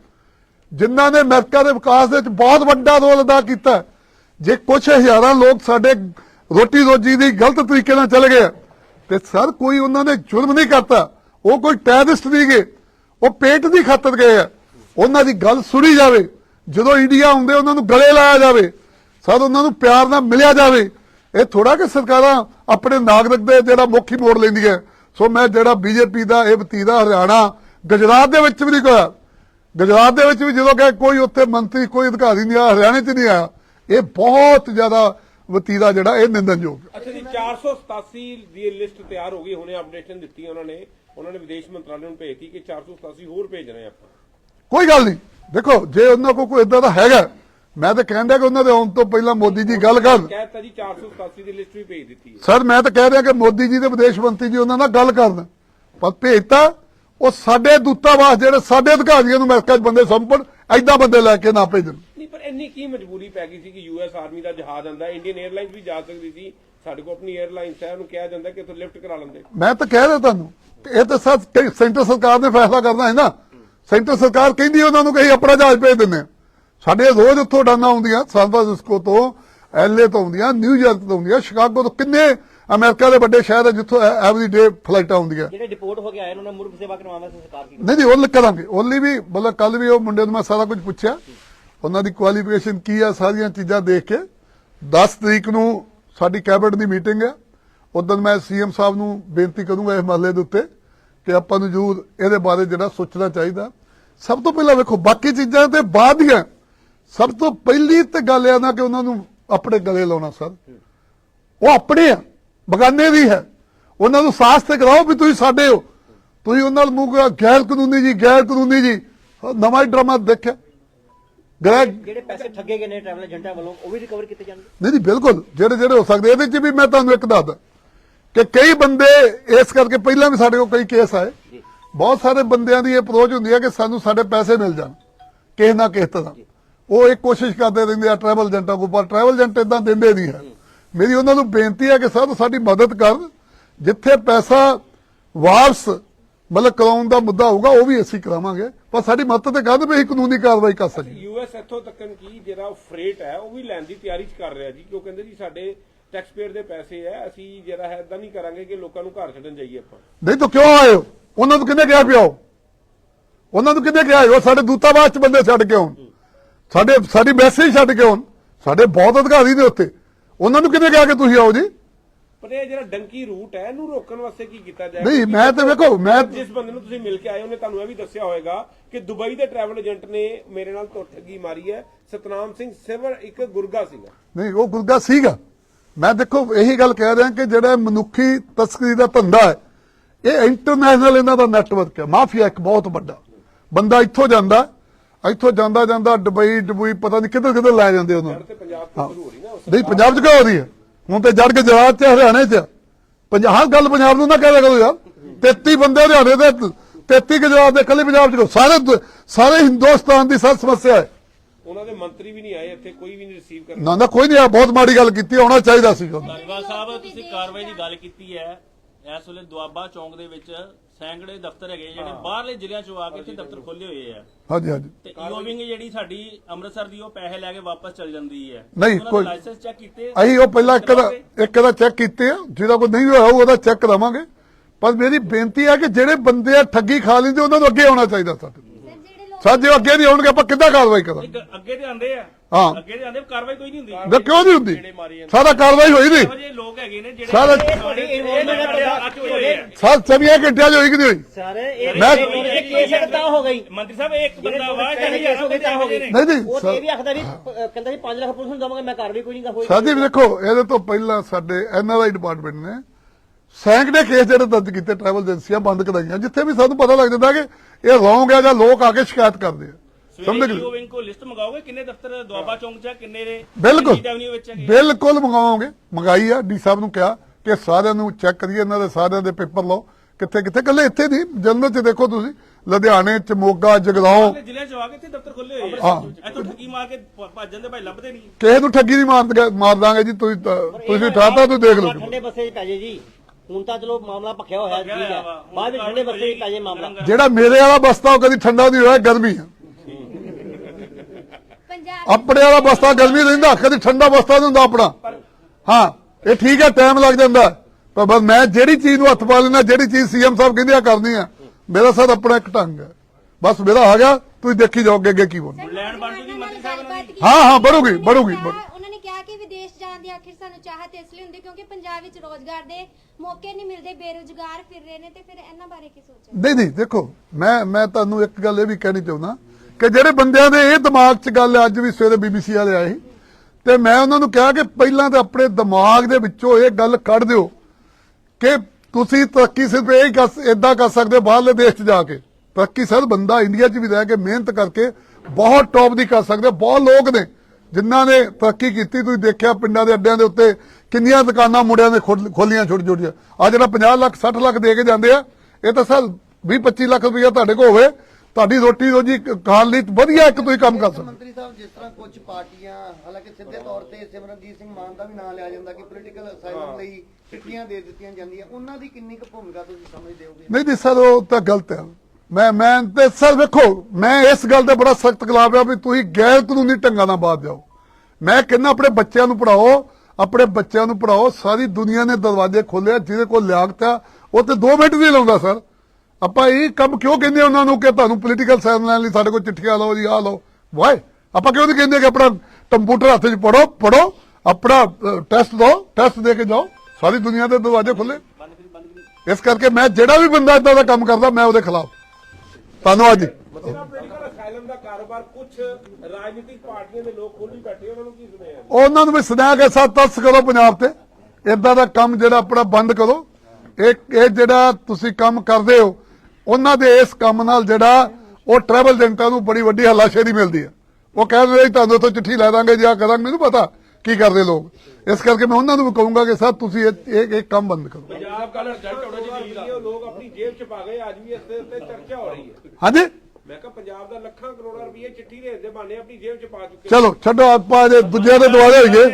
ਜਿਨ੍ਹਾਂ ਨੇ ਅਮਰੀਕਾ ਦੇ ਵਿਕਾਸ ਦੇ ਵਿੱਚ ਬਹੁਤ ਵੱਡਾ ਰੋਲ ਅਦਾ ਕੀਤਾ ਜੇ ਕੁਝ ਹਜ਼ਾਰਾਂ ਲੋਕ ਸਾਡੇ ਰੋਟੀ ਰੋਜੀ ਦੀ ਗਲਤ ਤਰੀਕੇ ਨਾਲ ਚਲੇ ਗਏ, ਤੇ ਸਰ, ਕੋਈ ਉਹਨਾਂ ਨੇ ਜ਼ੁਲਮ ਨਹੀਂ ਕਰਤਾ, ਉਹ ਕੋਈ ਟੈਰਰਿਸਟ ਨਹੀਂ ਗਏ, ਉਹ ਪੇਟ ਦੀ ਖਾਤਰ ਗਏ ਆ ਉਹਨਾਂ ਦੀ ਗੱਲ ਸੁਣੀ ਜਾਵੇ, ਜਦੋਂ ਇੰਡੀਆ ਹੁੰਦੇ ਉਹਨਾਂ ਨੂੰ ਗਲੇ ਲਾਇਆ ਜਾਵੇ, ਸਰ, ਉਹਨਾਂ ਨੂੰ ਪਿਆਰ ਨਾਲ ਮਿਲਿਆ ਜਾਵੇ ਇਹ ਥੋੜਾ ਕਿ ਸਰਕਾਰਾਂ ਆਪਣੇ ਨਾਗਰਿਕ ਦੇ ਜਿਹੜਾ ਮੁੱਖੀ ਮੋੜ ਲੈਂਦੀਆਂ। ਸੋ ਮੈਂ ਜਿਹੜਾ ਬੀਜੇਪੀ ਦਾ ਇਹ ਵਤੀਰਾ ਹਰਿਆਣਾ ਗੁਜਰਾਤ ਦੇ ਵਿੱਚ ਵੀ ਨਹੀਂ ਹੋਇਆ ਗੁਜਰਾਤ ਦੇ ਵਿੱਚ ਵੀ ਜਦੋਂ ਕਿ ਕੋਈ ਉੱਥੇ ਮੰਤਰੀ ਕੋਈ ਅਧਿਕਾਰੀ ਨਹੀਂ ਆਇਆ ਹਰਿਆਣੇ 'ਚ ਨਹੀਂ ਆਇਆ ਇਹ ਬਹੁਤ ਜ਼ਿਆਦਾ ਵਤੀਰਾ ਜਿਹੜਾ ਇਹ ਨਿੰਦਨਯੋਗ। ਅੱਛਾ ਜੀ 487 ਦੀ ਲਿਸਟ ਤਿਆਰ ਹੋ ਗਈ ਹੁਣੇ ਅਪਡੇਸ਼ਨ ਦਿੱਤੀ ਉਹਨਾਂ ਨੇ। ਉਹਨਾਂ ਨੇ ਵਿਦੇਸ਼ ਮੰਤਰਾਲੇ ਨੂੰ ਭੇਜਤੀ ਕਿ 487 ਹੋਰ ਭੇਜ ਰਹੇ ਆਪਾਂ। ਕੋਈ ਗੱਲ ਨਹੀਂ। ਦੇਖੋ ਜੇ ਉਹਨਾਂ ਕੋਲ ਕੋਈ ਇਦਾਂ ਦਾ ਹੈਗਾ ਮੈਂ ਤਾਂ ਕਹਿੰਦਾ ਕਿ ਉਹਨਾਂ ਦੇ ਆਉਣ ਤੋਂ ਪਹਿਲਾਂ ਮੋਦੀ ਜੀ ਗੱਲ ਕਰਨ ਕਹਿਤਾ ਜੀ 487 ਦੀ ਲਿਸਟ ਵੀ ਭੇਜ ਦਿੱਤੀ ਹੈ। ਸਰ ਮੈਂ ਤਾਂ ਕਹਿ ਰਿਹਾ ਕਿ ਮੋਦੀ ਜੀ ਦੇ ਵਿਦੇਸ਼ ਮੰਤਰੀ ਜੀ ਉਹਨਾਂ ਨਾਲ ਗੱਲ ਕਰਨ। ਪਰ ਭੇਜਤਾ ਉਹ ਸਾਡੇ ਦੂਤਾਵਾਸ ਜਿਹੜੇ ਸਾਡੇ ਅਧਿਕਾਰੀਆਂ ਨੂੰ ਅਮਰੀਕਾ 'ਚ ਬੰਦੇ ਸੰਪਣ ਐਦਾਂ ਬੰਦੇ ਲੈ ਕੇ ਨਾ ਭੇਜਣ। ਨਹੀਂ ਪਰ ਇੰਨੀ ਕੀ ਮਜਬੂਰੀ ਪੈ ਗਈ ਸੀ ਕਿ ਯੂਐਸ ਆਰਮੀ ਦਾ ਜਹਾਜ਼ ਆਂਦਾ ਇੰਡੀਅਨ 에ਅਰਲਾਈਨਸ ਵੀ ਜਾ ਸਕਦੀ ਸੀ। ਸਾਡੇ ਕੋਲ ਆਪਣੀ 에ਅਰਲਾਈਨਸ ਹੈ ਉਹਨੂੰ ਕਿਹਾ ਜਾਂਦਾ ਕਿ ਇੱਥੋਂ ਲਿਫਟ ਕਰਾ ਲੈਂਦੇ। ਮੈਂ ਤਾਂ ਕਹਿ ਰਿਹਾ ਤੁਹਾਨੂੰ ਇਹ ਤਾਂ ਸੈਂਟਰ ਸਰਕਾਰ ਨੇ ਫੈਸਲਾ ਕਰਨਾ ਹੈ ਨਾ। ਸੈਂਟਰ ਸਰਕਾਰ ਕਹਿੰਦੀ ਉਹਨਾਂ ਨੂੰ ਕਿ ਅਸੀਂ ਆਪਣਾ ਜਹਾਜ਼ ਭੇਜ ਦਿੰਦੇ ਸਾਡੇ ਰੋਜ਼ ਉੱਥੋਂ ਉਡਾਨਾਂ ਆਉਂਦੀਆਂ ਸਾਨ ਫਰਾਂਸਿਸਕੋ ਤੋਂ ਐਲਏ ਤੋਂ ਆਉਂਦੀਆਂ ਨਿਊਯਾਰਕ ਤੋਂ ਆਉਂਦੀਆਂ ਸ਼ਿਕਾਗੋ ਤੋਂ ਕਿੰਨੇ ਅਮਰੀਕਾ ਦੇ ਵੱਡੇ ਸ਼ਹਿਰ ਹੈ ਜਿੱਥੋਂ ਐਵਰੀ ਡੇ ਫਲਾਈਟਾਂ ਆਉਂਦੀਆਂ ਜਿਹੜੇ ਡਿਪੋਰਟ ਹੋ ਕੇ ਆਏ ਉਹਨਾਂ ਨੂੰ ਮੁਰਗ ਸੇਵਾ ਕਰਵਾਉਣ ਵਾਸਤੇ ਸਰਕਾਰ ਕੀ ਨਹੀਂ ਨਹੀਂ ਉਹ ਕਰਾਂਗੇ। ਉਹਲੀ ਵੀ ਮਤਲਬ ਕੱਲ ਵੀ ਉਹ ਮੁੰਡੇ ਨੂੰ ਮੈਂ ਸਾਰਾ ਕੁਝ ਪੁੱਛਿਆ। ਉਹਨਾਂ ਦੀ ਕੁਆਲੀਫਿਕੇਸ਼ਨ ਕੀ ਆ ਸਾਰੀਆਂ ਚੀਜ਼ਾਂ ਦੇਖ ਕੇ। 10 ਤਰੀਕ ਨੂੰ ਸਾਡੀ ਕੈਬਨਿਟ ਦੀ ਮੀਟਿੰਗ ਹੈ ਉਦੋਂ ਮੈਂ ਸੀਐਮ ਸਾਹਿਬ ਨੂੰ ਬੇਨਤੀ ਕਰੂੰਗਾ ਇਸ ਮਸਲੇ ਦੇ ਉੱਤੇ ਕਿ ਆਪਾਂ ਨੂੰ ਜ਼ਰੂਰ ਇਹਦੇ ਬਾਰੇ ਜਿਹੜਾ ਸੋਚਣਾ ਚਾਹੀਦਾ। ਸਭ ਤੋਂ ਪਹਿਲਾਂ ਵੇਖੋ ਬਾਕੀ ਚੀਜ਼ਾਂ ਤੇ ਬਾਅਦ ਦੀਆਂ ਸਭ ਤੋਂ ਪਹਿਲੀ ਤੇ ਗੱਲ ਇਹ ਨਾ ਕਿ ਉਹਨਾਂ ਨੂੰ ਆਪਣੇ ਗਲੇ ਲਾਉਣਾ ਸਰ। ਉਹ ਆਪਣੇ ਆ ਬਗਾਨੇ ਦੀ ਹੈ। ਉਹਨਾਂ ਨੂੰ ਸਾਹਸ ਤੇ ਕਰਾਓ ਵੀ ਤੁਸੀਂ ਸਾਡੇ ਹੋ। ਤੁਸੀਂ ਉਹਨਾਂ ਨੂੰ ਮੂੰਹ ਗੈਰ ਕਾਨੂੰਨੀ ਜੀ ਗੈਰ ਕਾਨੂੰਨੀ ਜੀ। ਨਵਾਂ ਹੀ ਡਰਾਮਾ ਦੇਖਿਆ। ਜਿਹੜੇ ਪੈਸੇ ਠੱਗੇ ਗਏ ਨੇ ਟਰੈਵਲ ਏਜੰਟਾਂ ਵੱਲੋਂ ਉਹ ਵੀ ਰਿਕਵਰ ਕੀਤੇ ਜਾਣਗੇ? ਨਹੀਂ ਨਹੀਂ ਬਿਲਕੁਲ। ਜਿਹੜੇ ਜਿਹੜੇ ਹੋ ਸਕਦੇ ਇਹਦੇ ਚ ਵੀ ਮੈਂ ਤੁਹਾਨੂੰ ਇੱਕ ਦੱਸਦਾ ਕਿ ਕਈ ਬੰਦੇ ਇਸ ਕਰਕੇ ਪਹਿਲਾਂ ਵੀ ਸਾਡੇ ਕੋਲ ਕਈ ਕੇਸ ਆਏ। ਬਹੁਤ ਸਾਰੇ ਬੰਦਿਆਂ ਦੀ ਅਪਰੋਚ ਹੁੰਦੀ ਹੈ ਕਿ ਸਾਨੂੰ ਸਾਡੇ ਪੈਸੇ ਮਿਲ ਜਾਣ ਕਿਸੇ ਨਾ ਕਿਸੇ ਤਰ੍ਹਾਂ। ਉਹ ਇੱਕ ਕੋਸ਼ਿਸ਼ ਕਰਦੇ ਰਹਿੰਦੇ ਆ ਟਰੈਵਲ ਏਜੰਟਾਂ ਕੋਲ ਪਰ ਟਰੈਵਲ ਏਜੰਟ ਇਦਾਂ ਦਿੰਦੇ ਨਹੀਂ ਹੈ। ਮੇਰੀ ਉਹਨਾਂ ਨੂੰ ਬੇਨਤੀ ਹੈ ਕਿ ਸਰ ਸਾਡੀ ਮਦਦ ਕਰਨ ਜਿੱਥੇ ਪੈਸਾ ਵਾਪਸ ਮਤਲਬ ਕਰਾਉਣ ਦਾ ਮੁੱਦਾ ਹੋਊਗਾ ਉਹ ਵੀ ਅਸੀਂ ਕਰਾਵਾਂਗੇ। ਪਰ ਸਾਡੀ ਮਦਦ ਤੇ ਕਹਿੰਦੇ ਵੀ ਕਾਨੂੰਨੀ ਕਾਰਵਾਈ ਕਰ ਸਕੀਏ? ਯੂਐਸ ਇੱਥੋਂ ਤੱਕਨ ਕੀ ਜਿਹੜਾ ਫਰੇਟ ਹੈ ਉਹ ਵੀ ਲੈਣ ਦੀ ਤਿਆਰੀ ਚ ਕਰ ਰਿਹਾ ਜੀ। ਕਿਉਂ ਕਹਿੰਦੇ ਜੀ ਸਾਡੇ ਟੈਕਸ ਪੇਅਰ ਦੇ ਪੈਸੇ ਹੈ ਅਸੀਂ ਜਿਹੜਾ ਹੈ ਇਦਾਂ ਨਹੀਂ ਕਰਾਂਗੇ ਕਿ ਲੋਕਾਂ ਨੂੰ ਘਰ ਛੱਡਣ ਜਾਈਏ ਆਪਾਂ। ਨਹੀਂ ਤਾਂ ਕਿਉਂ ਆਏ ਹੋ? ਉਹਨਾਂ ਨੂੰ ਕਿੰਨੇ ਕਿਹਾ ਪਿਓ ਉਹਨਾਂ ਨੂੰ ਕਿੰਨੇ ਕਿਹਾ ਉਹ ਸਾਡੇ ਦੂਤਾਵਾਸ ਚ ਬੰਦੇ ਛੱਡ ਕੇ ਆਉਣ। ਸਾਡੇ ਸਾਡੀ ਮੈਸੇਜ ਛੱਡ ਕੇ ਆਉਣ। ਸਾਡੇ ਬਹੁਤ ਅਧਿਕਾਰੀ ਨੇ ਉੱਥੇ। ਉਹਨਾਂ ਨੂੰ ਕਿੰਨੇ ਕਿਹਾ ਕਿ ਤੁਸੀਂ ਆਓ ਜੀ? ਪਰ ਇਹ ਜਿਹੜਾ ਡੰਕੀ ਰੂਟ ਹੈ ਇਹਨੂੰ ਰੋਕਣ ਵਾਸਤੇ ਕੀ ਕੀਤਾ ਜਾਏ? ਨਹੀਂ ਮੈਂ ਤੇ ਵੇਖੋ ਮੈਂ ਜਿਸ ਬੰਦੇ ਨੂੰ ਤੁਸੀਂ ਮਿਲ ਕੇ ਆਏ ਉਹਨੇ ਤੁਹਾਨੂੰ ਇਹ ਵੀ ਦੱਸਿਆ ਹੋਵੇਗਾ ਕਿ ਦੁਬਈ ਦੇ ਟਰੈਵਲ ਏਜੰਟ ਨੇ ਮੇਰੇ ਨਾਲ ਠੱਗੀ ਮਾਰੀ ਹੈ। ਸਤਨਾਮ ਸਿੰਘ ਸਿਵਰ ਇੱਕ ਗੁਰਗਾ ਸੀਗਾ। ਨਹੀਂ ਉਹ ਗੁਰਗਾ ਸੀਗਾ। ਮੈਂ ਦੇਖੋ ਇਹੀ ਗੱਲ ਕਹਿ ਰਿਹਾ ਕਿ ਜਿਹੜਾ ਮਨੁੱਖੀ ਤਸਕਰੀ ਦਾ ਧੰਦਾ ਹੈ ਇਹ ਇੰਟਰਨੈਸ਼ਨਲ ਇਹਨਾਂ ਦਾ ਨੈਟਵਰਕ ਹੈ। ਮਾਫੀਆ ਇੱਕ ਬਹੁਤ ਵੱਡਾ। ਬੰਦਾ ਇੱਥੋਂ ਜਾਂਦਾ ਇੱਥੋਂ ਜਾਂਦਾ ਜਾਂਦਾ ਦੁਬਈ ਦੁਬਈ ਪਤਾ ਨਹੀਂ ਕਿੱਧਰ ਕਿੱਧਰ ਲੈ ਜਾਂਦੇ ਉਹਨਾਂ। ਨੂੰ ਤੇ ਪੰਜਾਬ ਤੋਂ ਸ਼ੁਰੂ ਹੋ ਰਹੀ ਨਾ ਉਸ ਨਹੀਂ ਪੰਜਾਬ 'ਚ ਕਿਉਂ ਹੋ ਰਹੀ ਹੈ? ਹੁਣ ਤੇ ਜੜ ਕੇ ਗੁਜਰਾਤ 'ਚ ਹਰਿਆਣੇ 'ਚ ਪੰਜਾਬ ਗੱਲ ਪੰਜਾਬ ਨੂੰ ਨਾ ਕਹਿ ਕਰੋ ਯਾਰ। 33 ਬੰਦੇ ਹਰਿਆਣੇ ਦੇ 33 ਗੁਜਰਾਤ ਦੇ ਕੱਲੇ ਪੰਜਾਬ 'ਚ? ਸਾਰੇ ਸਾਰੇ ਹਿੰਦੁਸਤਾਨ ਦੀ ਸਰ ਸਮੱਸਿਆ ਹੈ। ਉਹਨਾਂ ਦੇ ਮੰਤਰੀ ਵੀ ਨਹੀਂ ਆਏ ਇੱਥੇ ਕੋਈ ਵੀ ਨਹੀਂ ਰਿਸੀਵ ਕਰ ਨਾ ਨਾ ਕੋਈ ਨਹੀਂ ਆ ਬਹੁਤ ਮਾੜੀ ਗੱਲ ਕੀਤੀ ਆਉਣਾ ਚਾਹੀਦਾ ਸੀ। ਉਹਨੂੰ। ਧਾਲੀਵਾਲ ਸਾਹਿਬ ਤੁਸੀਂ ਕਾਰਵਾਈ ਦੀ ਗੱਲ ਕੀਤੀ ਹੈ। ਇਸ ਵੇਲੇ ਦੁਆਬਾ ਚੌਂਕ ਦੇ ਵਿੱਚ ਸੈਂਕੜੇ ਦਫ਼ਤਰ ਹੈਗੇ ਜਿਹੜੇ ਬਾਹਰਲੇ ਜ਼ਿਲ੍ਹਿਆਂ ਚੋਂ ਆ ਕੇ ਇੱਥੇ ਦਫ਼ਤਰ ਖੋਲੇ ਹੋਏ ਆ। ਹਾਂਜੀ ਹਾਂਜੀ। ਤੇ ਈਓਵਿੰਗ ਜਿਹੜੀ ਸਾਡੀ ਅੰਮ੍ਰਿਤਸਰ ਦੀ ਉਹ ਪੈਸੇ ਲੈ ਕੇ ਵਾਪਸ ਚਲ ਜਾਂਦੀ ਹੈ। ਨਹੀਂ, ਕੋਈ- ਲਾਇਸੈਂਸ ਚੈੱਕ ਕੀਤੇ ਅਸੀਂ ਉਹ ਪਹਿਲਾਂ ਇੱਕ ਦਾ ਇੱਕ ਦਾ ਚੈੱਕ ਕੀਤੇ ਆ। ਜਿਹਦਾ ਕੋਈ ਨਹੀਂ ਹੋਇਆ ਉਹਦਾ ਚੈੱਕ ਕਰਾਵਾਂਗੇ। ਪਰ ਮੇਰੀ ਬੇਨਤੀ ਹੈ ਕਿ ਜਿਹੜੇ ਬੰਦੇ ਆ ਠੱਗੀ ਖਾ ਲੈਂਦੇ ਉਹਨਾਂ ਨੂੰ ਅੱਗੇ ਆਉਣਾ ਚਾਹੀਦਾ ਸਾਡੇ ਸਰ ਅੱਗੇ ਨਹੀਂ ਆਉਣਗੇ ਆਪਾਂ ਕਿੱਦਾਂ ਕਾਰਵਾਈ ਕਰਾਂਗੇ? ਇੱਕ ਅੱਗੇ ਤੇ ਆਂਦੇ ਆ। ਹਾਂ। ਅੱਗੇ ਤੇ ਆਂਦੇ ਕਾਰਵਾਈ ਕੋਈ ਨਹੀਂ ਹੁੰਦੀ। ਨਾ ਕਿਉਂ ਨਹੀਂ ਹੁੰਦੀ? ਸਾਰਾ ਕਾਰਵਾਈ ਹੋਈ ਨਹੀਂ। ਜਿਹੇ ਲੋਕ ਹੈਗੇ ਨੇ ਜਿਹੜੇ ਸਾਰਾ ਤੁਹਾਡੀ ਇਨਵੋਲਵਮੈਂਟ ਹੈ ਸਰ 24 ਘੰਟਿਆਂ 'ਚ ਹੋਈ ਕਿ ਨਹੀਂ ਹੋਈ? ਸਰ ਇਹ ਮੈਂ- ਕੇਸ ਤਾਂ ਹੋ ਗਈ। ਮੰਤਰੀ ਸਾਹਿਬ ਇਹ ਇੱਕ ਬੰਦਾ ਜਿਹੜੇ ਵਾ ਪਹਿਲੇ ਕੇਸ ਹੋ ਗਏ ਤਾਂ ਹੋ ਗਏ। ਨਹੀਂ ਨਹੀਂ ਉਹ ਇਹ ਵੀ ਆਖਦਾ ਵੀ ਅਹ ਕਹਿੰਦਾ ਸੀ 5 ਲੱਖ ਪੁਲਿਸ ਨੂੰ ਦਵਾਂਗਾ ਮੈਂ ਕਾਰਵਾਈ ਕੋਈ ਨਹੀਂ ਹੋਈ ਸਾਡੀ ਵੀ ਦੇਖੋ ਇਹਦੇ ਤੋਂ ਪਹਿਲਾਂ ਸਾਡੇ ਐਨਆਰਆਈ ਡਿਪਾਰਟਮੈਂਟ ਨੇ ਸੈਂਕੜੇ ਕੇਸ ਜਿਹੜੇ ਦਰਜ ਕੀਤੇ ਟਰੈਵਲ ਏਜੰਸੀਆਂ ਬੰਦ ਕਰਾਈਆਂ ਜਿੱਥੇ ਵੀ ਸਾਨੂੰ ਪਤਾ ਲੱਗ ਜਾਂਦਾ ਕਿ ਇਹ ਰੌਂਗ ਹੈ ਜਾਂ ਲੋਕ ਆ ਕੇ ਸ਼ਿਕਾਇਤ ਕਰਦੇ ਆ। ਸਮਝ ਗਏ? ਈਓਵਿੰਗ ਕੋ ਲਿਸਟ ਮੰਗਾਓਗੇ? ਕਿੰਨੇ ਦਫ਼ਤਰ ਦੁਆਬਾ ਚੌਂਕ 'ਚ ਆ, ਕਿੰਨੇ ਦੇ ਬਿਲਕੁਲ। ਐਵਨਿਊ ਵਿੱਚ ਬਿਲਕੁਲ ਮੰਗਾਵਾਂਗੇ ਮੰਗਾਈ ਆ ਡੀ ਸਾਹਿਬ ਨੂੰ ਕਿਹਾ ਕਿ ਸਾਰਿਆਂ ਨੂੰ ਚੈੱਕ ਕਰੀਏ ਇਹਨਾਂ ਦੇ ਸਾਰਿਆਂ ਦੇ ਪੇਪਰ ਲਓ। ਕਿੱਥੇ ਕਿੱਥੇ? ਕੱਲੇ ਇੱਥੇ ਨਹੀਂ ਜਨਰਲ ਚ ਦੇਖੋ ਤੁਸੀਂ। ਲੁਧਿਆਣੇ ਚ ਮੋਗਾ ਜਗਰਾਉਂ ਬਾਹਰਲੇ ਜ਼ਿਲ੍ਹਿਆਂ 'ਚ ਆ ਕੇ ਇੱਥੇ ਦਫ਼ਤਰ ਖੋਲੇ ਹੋਏ ਆ? ਹਾਂ। ਇੱਥੋਂ ਠੱਗੀ ਮਾਰ ਕੇ ਭੱਜਣ ਦੇ ਭਾਈ ਲੱਭਦੇ ਨਹੀਂ। ਕਿਸੇ ਨੂੰ ਠੱਗੀ ਨਹੀਂ ਮਾਰ ਮਾਰ ਦਾਂਗੇ ਜੀ ਤੁਸੀਂ ਤੁਸੀਂ ਠਾਤਾ ਤੁਸੀਂ ਦੇਖ ਲਓ। ਠੰਡੇ ਬੱਸੇ 'ਚ ਪੈ ਜੇ ਜੀ। ਹੁਣ ਤਾਂ ਚਲੋ ਮਾਮਲਾ ਭਖਿਆ ਹੋਇਆ ਭਖਿਆ ਠੀਕ ਹੈ। ਹੋਇਆ ਵਾ। ਹੁਣ ਬਾਅਦ ਵਿੱਚ ਠੰਡੇ ਬੱਸੇ 'ਚ ਪੈ ਜੇ ਮਾਮਲਾ। ਜਿਹੜਾ ਮੇਰੇ ਵਾਲਾ ਬਸਤਾ ਉਹ ਕਦੀ ਠੰਡਾ ਨਹੀਂ ਹੋਇਆ ਗਰਮੀ ਆਪਣੇ ਵਾਲਾ ਬਸਤਾ ਗਰਮੀ ਰਹਿੰਦਾ ਕਦੀ ਠੰਡਾ ਬਸਤਾ ਨਹੀਂ ਹੁੰਦਾ ਆਪਣਾ। ਹਾਂ ਇਹ ਠੀਕ ਹੈ ਟਾਈਮ ਲੱਗ ਜਾਂਦਾ ਪਰ ਬਸ ਮੈਂ ਜਿਹੜੀ ਚੀਜ਼ ਨੂੰ ਹੱਥ ਪਾ ਲੈਣਾ ਜਿਹੜੀ ਚੀਜ਼ ਸੀਐਮ ਸਾਹਿਬ ਕਹਿੰਦੇ ਆ ਕਰਨੀ ਆ। ਮੇਰਾ ਸਰ ਆਪਣਾ ਇੱਕ ਢੰਗ ਹੈ। ਬਸ ਮੇਰਾ ਆ ਗਿਆ ਤੁਸੀਂ ਦੇਖੀ ਜਾਓ ਅੱਗੇ ਅੱਗੇ ਕੀ ਬਣਦਾ ਲੈਣ ਬਣ ਜੂਗੀ ਮੰਤਰੀ ਸਾਹਿਬ ਨਾਲ ਗੱਲਬਾਤ ਕੀਤੀ। ਹਾਂ, ਹਾਂ, ਬਣੂਗੀ, ਬਣੂਗੀ, ਕਿਹਾ- ਬਣੂ। ਉਹਨਾਂ ਨੇ ਕਿਹਾ ਕਿ ਵਿਦੇਸ਼ ਜਾਣ ਦੀ ਆਖਿਰ ਸਾਨੂੰ ਚਾਹਤ ਇਸ ਲਈ ਹੁੰਦੀ ਕਿਉਂਕਿ ਪੰਜਾਬ ਵਿੱਚ ਰੋਜ਼ਗਾਰ ਦੇ ਮੌਕੇ ਨਹੀਂ ਮਿਲਦੇ ਬੇਰੁਜ਼ਗਾਰ ਫਿਰ ਰਹੇ ਨੇ ਤੇ ਫਿਰ ਇਹਨਾਂ ਬਾਰੇ ਕੀ ਸੋਚਿਆ? ਨਹੀਂ ਨਹੀਂ ਦੇਖੋ ਮੈਂ ਮੈਂ ਤੁਹਾਨੂੰ ਇੱਕ ਗੱਲ ਇਹ ਵੀ ਕਹਿਣੀ ਚਾਹੁੰਦਾ ਕਿ ਜਿਹੜੇ ਬੰਦਿਆਂ ਦੇ ਇਹ ਦਿਮਾਗ 'ਚ ਗੱਲ ਅੱਜ ਵੀ ਸਵੇਰੇ ਬੀਬੀਸੀ ਵਾਲੇ ਆਏ ਸੀ, ਤੇ ਮੈਂ ਉਹਨਾਂ ਨੂੰ ਕਿਹਾ ਕਿ ਪਹਿਲਾਂ ਤਾਂ ਆਪਣੇ ਦਿਮਾਗ ਦੇ ਵਿੱਚੋਂ ਇਹ ਗੱਲ ਕੱਢ ਦਿਓ ਕਿ ਤੁਸੀਂ ਤਰੱਕੀ ਸਿਰਫ ਇਹ ਕਰ ਇਦਾਂ ਕਰ ਸਕਦੇ ਹੋ ਬਾਹਰਲੇ ਦੇਸ਼ 'ਚ ਜਾ ਕੇ। ਤਰੱਕੀ ਸਰ ਬੰਦਾ ਇੰਡੀਆ 'ਚ ਵੀ ਰਹਿ ਕੇ ਮਿਹਨਤ ਕਰਕੇ ਬਹੁਤ ਟੌਪ ਦੀ ਕਰ ਸਕਦੇ ਹੋ। ਬਹੁਤ ਲੋਕ ਨੇ ਜਿਨ੍ਹਾਂ ਨੇ ਤਰੱਕੀ ਕੀਤੀ। ਤੁਸੀਂ ਦੇਖਿਆ ਪਿੰਡਾਂ ਦੇ ਅੱਡਿਆਂ ਦੇ ਉੱਤੇ ਕਿੰਨੀਆਂ ਦੁਕਾਨਾਂ ਮੁੰਡਿਆਂ ਨੇ ਖੋਲ- ਖੋਲੀਆਂ ਛੋਟੀ ਛੋਟੀਆਂ ਆ ਜਿਹੜਾ 50 ਲੱਖ 60 ਲੱਖ ਦੇ ਕੇ ਜਾਂਦੇ ਆ ਇਹ ਤਾਂ ਸਰ 20 25 ਲੱਖ ਰੁਪਇਆ ਤੁਹਾਡੇ ਕੋਲ ਹੋਵੇ। ਤੁਹਾਡੀ ਰੋਟੀ ਰੋਜੀ ਖਾਣ ਲਈ ਵਧੀਆ ਇੱਕ ਤੁਸੀਂ ਕੰਮ ਕਰ ਸਕਦੇ। ਮੰਤਰੀ ਸਾਹਿਬ ਜਿਸ ਤਰ੍ਹਾਂ ਕੁਝ ਪਾਰਟੀਆਂ ਹਾਲਾਂਕਿ ਸਿੱਧੇ ਤੌਰ ਤੇ ਸਿਮਰਨਜੀਤ ਸਿੰਘ ਮਾਨ ਦਾ ਵੀ ਨਾਮ ਲਿਆ ਜਾਂਦਾ ਕਿ ਪੋਲੀਟੀਕਲ ਅਸਾਈਲਮ ਲਈ ਚਿੱਠੀਆਂ ਦੇ ਦਿੱਤੀਆਂ ਜਾਂਦੀਆਂ। ਉਹਨਾਂ ਦੀ ਕਿੰਨੀ ਕੁ ਭੂਮਿਕਾ ਤੁਸੀਂ ਸਮਝਦੇ ਹੋਗੇ? ਨਹੀਂ ਨਹੀਂ ਸਰ ਉਹ ਤਾਂ ਗਲਤ ਹੈ। ਮੈਂ ਮੈਂ ਤੇ ਸਰ ਵੇਖੋ ਮੈਂ ਇਸ ਗੱਲ ਤੇ ਬੜਾ ਸਖਤ ਖਿਲਾਫ ਆ ਵੀ ਤੁਸੀਂ ਗੈਰ ਕਾਨੂੰਨੀ ਢੰਗਾਂ ਨਾਲ ਬਾਤ ਜਾਓ। ਮੈਂ ਕਹਿੰਦਾ ਆਪਣੇ ਬੱਚਿਆਂ ਨੂੰ ਪੜਾਓ ਆਪਣੇ ਬੱਚਿਆਂ ਨੂੰ ਪੜਾਓ ਸਾਰੀ ਦੁਨੀਆ ਨੇ ਦਰਵਾਜ਼ੇ ਖੋਲ੍ਹੇ ਜਿਹਦੇ ਕੋਲ ਲਿਆਕਤ ਆ ਉਹ ਤੇ 2 ਮਿੰਟ ਨਹੀਂ ਲਾਉਂਦਾ ਸਰ। ਆਪਾਂ ਇਹ ਕੰਮ ਕਿਉਂ ਕਹਿੰਦੇ ਉਹਨਾਂ ਨੂੰ ਕਿ ਤੁਹਾਨੂੰ ਪੋਲੀਟੀਕਲ ਸਾਇੰਸ ਲੈਣ ਲਈ ਸਾਡੇ ਕੋਲ ਚਿੱਠੀਆਂ ਲਓ ਜੀ ਆ ਲਓ? ਵਾਏ ਆਪਾਂ ਕਿਉਂ ਨਹੀਂ ਕਹਿੰਦੇ ਕਿ ਆਪਣਾ ਕੰਪਿਊਟਰ ਹੱਥ 'ਚ ਪੜੋ ਪੜੋ ਆਪਣਾ ਟੈਸਟ ਦਿਓ ਟੈਸਟ ਦੇ ਕੇ ਜਾਓ, ਸਾਰੀ ਦੁਨੀਆ ਦੇ ਦਰਵਾਜ਼ੇ ਖੁੱਲੇ ਇਸ ਕਰਕੇ ਮੈਂ ਜਿਹੜਾ ਵੀ ਬੰਦਾ ਇਦਾਂ ਦਾ ਕੰਮ ਕਰਦਾ, ਮੈਂ ਉਹਦੇ ਖਿਲਾਫ। ਧੰਨਵਾਦ ਜੀ। ਅਸਾਈਲਮ ਦਾ ਕਾਰੋਬਾਰ ਕੁਝ ਰਾਜਨੀਤਿਕ ਪਾਰਟੀਆਂ ਦੇ ਲੋਕ ਖੋਲੀ ਬੈਠੇ ਉਹਨਾਂ ਨੂੰ ਕੀ ਸੁਣਿਆ ਉਹਨਾਂ ਨੂੰ ਵੀ ਸੁਣਿਆ ਕਿ ਸਰ ਤਰਸ ਕਰੋ ਪੰਜਾਬ ਤੇ। ਇਦਾਂ ਦਾ ਕੰਮ ਜਿਹੜਾ ਆਪਣਾ ਬੰਦ ਕਰੋ। ਇਹ ਇਹ ਜਿਹੜਾ ਤੁਸੀਂ ਕੰਮ ਕਰਦੇ ਹੋ ਉਹਨਾਂ ਦੇ ਇਸ ਕੰਮ ਨਾਲ ਜਿਹੜਾ ਉਹ ਟਰੈਵਲ ਏਜੰਟਾਂ ਨੂੰ ਬੜੀ ਵੱਡੀ ਹੱਲਾਸ਼ੇਰੀ ਮਿਲਦੀ ਹੈ। ਉਹ ਕਹਿੰਦੇ ਜੀ ਤੁਹਾਨੂੰ ਤੋਂ ਚਿੱਠੀ ਲੈ ਦਾਂਗੇ ਜਾਂ ਕਰਾਂਗੇ ਮੈਨੂੰ ਪਤਾ ਕੀ ਕਰਦੇ ਲੋਕ। ਇਸ ਕਰਕੇ ਮੈਂ ਉਹਨਾਂ ਨੂੰ ਵੀ ਕਹੂੰਗਾ ਕਿ ਸਰ ਤੁਸੀਂ ਇਹ ਇਹ ਇਹ ਕੰਮ ਬੰਦ ਕਰੋ। ਪੰਜਾਬ ਦਾ ਰਿਜ਼ਲਟ ਹੋਣਾ ਜੀ ਉਹ ਲੋਕ ਆਪਣੀ ਜੇਬ ਚ ਪਾ ਗਏ ਅੱਜ ਵੀ ਇਸ ਦੇ ਉੱਤੇ ਚਰਚਾ ਹੋ ਰਹੀ ਹੈ। ਹਾਂਜੀ? ਮੈਂ ਕਿਹਾ ਪੰਜਾਬ ਦਾ ਲੱਖਾਂ ਕਰੋੜਾਂ ਰੁਪਏ ਚਿੱਠੀ ਦੇ ਦੇ ਬਾਨੇ ਆਪਣੀ ਜੇਬ ਚ ਪਾ ਚੁੱਕੇ ਚਲੋ ਛੱਡੋ ਆਪਾਂ ਜੇ ਦੂਜਿਆਂ ਦੇ ਦੁਆਲੇ ਹੋਈਏ।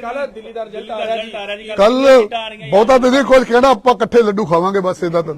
ਕੱਲ ਦਿੱਲੀ ਦਾ ਰਿਜ਼ਲਟ ਆ ਰਿਹਾ ਜੀ। ਕੱਲ ਬਹੁਤਾ ਤੁਸੀਂ ਕੁਝ ਕਹਿਣਾ ਆਪਾਂ ਇਕੱਠੇ ਲੱਡੂ ਖਾਵਾਂਗੇ ਬਸ ਇਹਦਾ ਤਾਂ